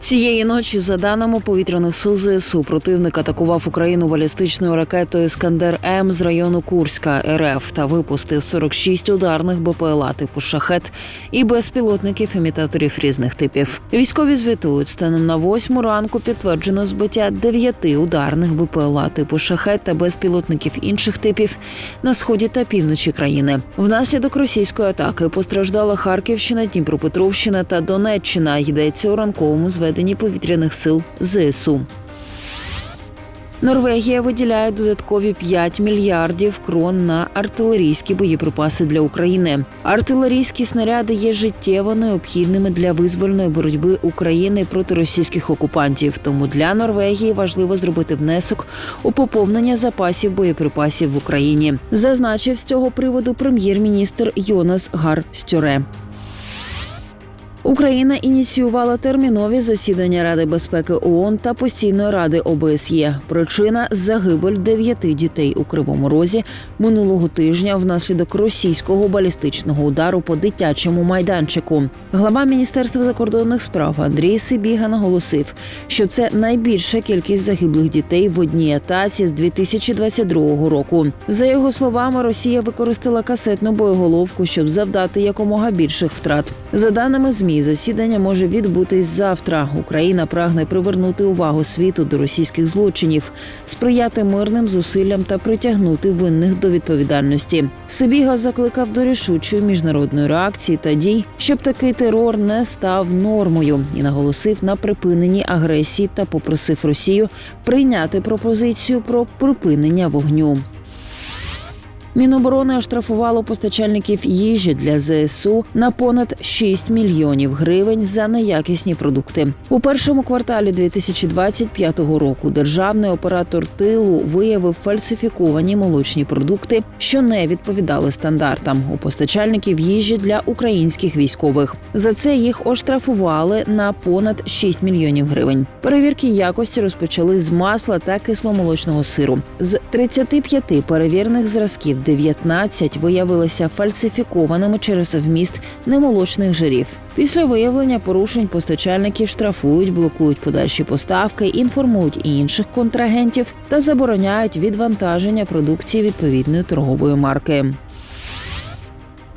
Цієї ночі, за даними повітряних сил ЗСУ, противник атакував Україну балістичною ракетою Іскандер М з району Курська РФ та випустив 46 ударних БПЛА типу шахет і безпілотників імітаторів різних типів. Військові звітують станом на восьму ранку підтверджено збиття дев'яти ударних БПЛА типу шахет та безпілотників інших типів на сході та півночі країни. Внаслідок російської атаки постраждала Харківщина, Дніпропетровщина та Донеччина. Йдеться у ранковому зведенні повітряних сил ЗСУ. Норвегія виділяє додаткові 5 мільярдів крон на артилерійські боєприпаси для України. Артилерійські снаряди є життєво необхідними для визвольної боротьби України проти російських окупантів. Тому для Норвегії важливо зробити внесок у поповнення запасів боєприпасів в Україні. Зазначив з цього приводу прем'єр-міністр Йонас Гар Стюре. Україна ініціювала термінові засідання Ради безпеки ООН та постійної ради ОБСЄ. Причина загибель дев'яти дітей у Кривому Розі минулого тижня внаслідок російського балістичного удару по дитячому майданчику. Глава міністерства закордонних справ Андрій Сибіга наголосив, що це найбільша кількість загиблих дітей в одній атаці з 2022 року. За його словами, Росія використала касетну боєголовку, щоб завдати якомога більших втрат. За даними ЗМІ, засідання може відбутись завтра. Україна прагне привернути увагу світу до російських злочинів, сприяти мирним зусиллям та притягнути винних до відповідальності. Сибіга закликав до рішучої міжнародної реакції та дій, щоб такий терор не став нормою, і наголосив на припиненні агресії та попросив Росію прийняти пропозицію про припинення вогню. Міноборони оштрафувало постачальників їжі для ЗСУ на понад 6 мільйонів гривень за неякісні продукти. У першому кварталі 2025 року державний оператор тилу виявив фальсифіковані молочні продукти, що не відповідали стандартам у постачальників їжі для українських військових. За це їх оштрафували на понад 6 мільйонів гривень. Перевірки якості розпочали з масла та кисломолочного сиру. З 35 перевірених зразків 19 виявилися фальсифікованими через вміст немолочних жирів. Після виявлення порушень постачальників штрафують, блокують подальші поставки, інформують інших контрагентів та забороняють відвантаження продукції відповідної торгової марки.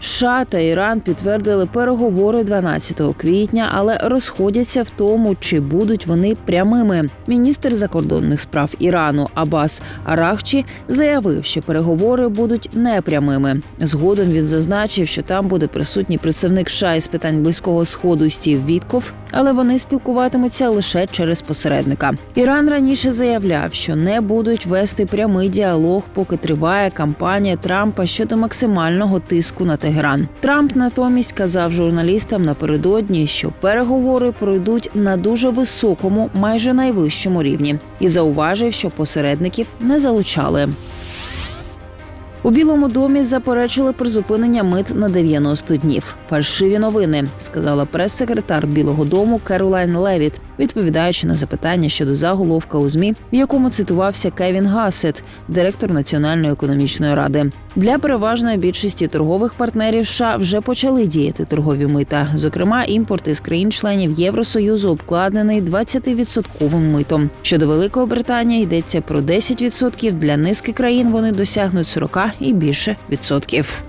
США та Іран підтвердили переговори 12 квітня, але розходяться в тому, чи будуть вони прямими. Міністр закордонних справ Ірану Абас Арахчі заявив, що переговори будуть непрямими. Згодом він зазначив, що там буде присутній представник США із питань близького сходу Стів Вітков, але вони спілкуватимуться лише через посередника. Іран раніше заявляв, що не будуть вести прямий діалог, поки триває кампанія Трампа щодо максимального тиску на Тегеран. Трамп натомість казав журналістам напередодні, що переговори пройдуть на дуже високому, майже найвищому рівні, і зауважив, що посередників не залучали. У Білому домі заперечили призупинення мит на 90 днів. Фальшиві новини, сказала прес-секретар Білого Дому Керолайн Левіт, відповідаючи на запитання щодо заголовка у змі, в якому цитувався Кевін Гасет, директор Національної економічної ради. Для переважної більшості торгових партнерів США вже почали діяти торгові мита. Зокрема, імпорт із країн-членів Євросоюзу обкладений 20-відсотковим митом. Щодо Великої Британії йдеться про 10%, Для низки країн вони досягнуть 40 і більше відсотків.